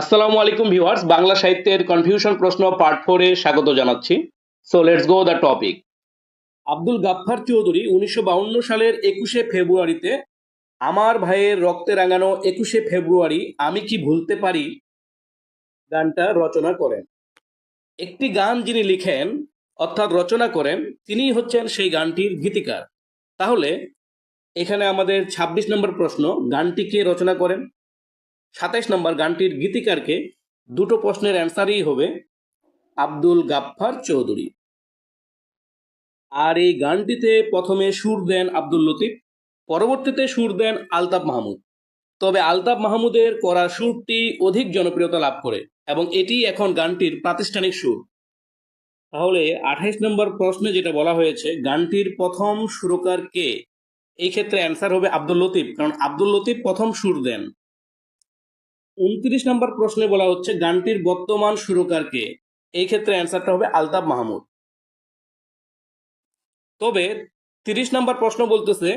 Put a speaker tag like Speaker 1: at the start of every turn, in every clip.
Speaker 1: আসসালামু আলাইকুম ভিউয়ার্স, বাংলা সাহিত্যের কনফিউশন প্রশ্ন পার্ট ফোরে স্বাগত জানাচ্ছি। So let's go the topic Abdul Gaffar Chowdhury উনিশশো সালের একুশে ফেব্রুয়ারিতে, আমার ভাইয়ের রক্তে রাঙানো একুশে ফেব্রুয়ারি, আমি কি ভুলতে পারি? গানটা রচনা করেন। একটি গান যিনি লিখেন, অর্থাৎ রচনা করেন, তিনিই হচ্ছেন সেই গানটির গীতিকার। তাহলে, এখানে আমাদের ২৬ নম্বর প্রশ্ন, গানটি কে রচনা করেন? সাতাইশ নম্বর গানটির গীতিকারকে দুটো প্রশ্নের অ্যান্সারই হবে আব্দুল গাফফার চৌধুরী। আর এই গানটিতে প্রথমে সুর দেন আব্দুল লতিফ, পরবর্তীতে সুর দেন আলতাফ মাহমুদ। তবে আলতাফ মাহমুদের করা সুরটি অধিক জনপ্রিয়তা লাভ করে এবং এটি এখন গানটির প্রাতিষ্ঠানিক সুর। তাহলে আঠাইশ নম্বর প্রশ্নে যেটা বলা হয়েছে, গানটির প্রথম সুরকার কে? এই ক্ষেত্রে অ্যান্সার হবে আব্দুল লতিফ, কারণ আব্দুল লতিফ প্রথম সুর দেন। উনত্রিশ নম্বর প্রশ্নে বলা হচ্ছে, গানটির বর্তমান সুরকার কে? এই ক্ষেত্রে অ্যান্সারটা হবে আলতাফ মাহমুদ। তবে তিরিশ নম্বর প্রশ্ন বলতেছে,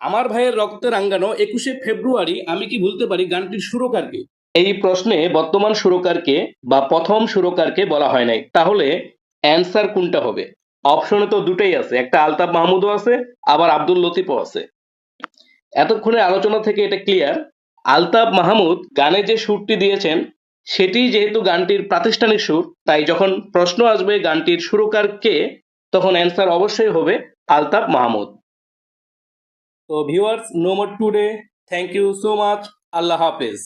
Speaker 1: আমার ভাইয়ের রক্তে রাঙ্গানো একুশে ফেব্রুয়ারি, আমি কি ভুলতে পারি গানটির সুরকারকে এই প্রশ্নে বর্তমান সুরকারকে বা প্রথম সুরকারকে বলা হয় নাই। তাহলে অ্যান্সার কোনটা হবে? অপশনে তো দুটোই আছে, একটা আলতাফ মাহমুদও আছে, আবার আব্দুল লতিফও আছে। এতক্ষণে আলোচনা থেকে এটা ক্লিয়ার আলতাফ মাহমুদ গানে যে সুরটি দিয়েছেন সেটি যেহেতু গানটির প্রাতিষ্ঠানিক সুর, তাই যখন প্রশ্ন আসবে গানটির সুরকার কে, তখন অ্যান্সার অবশ্যই হবে আলতাফ মাহমুদ। তো viewers no more today thank you so much আল্লাহ হাফেজ।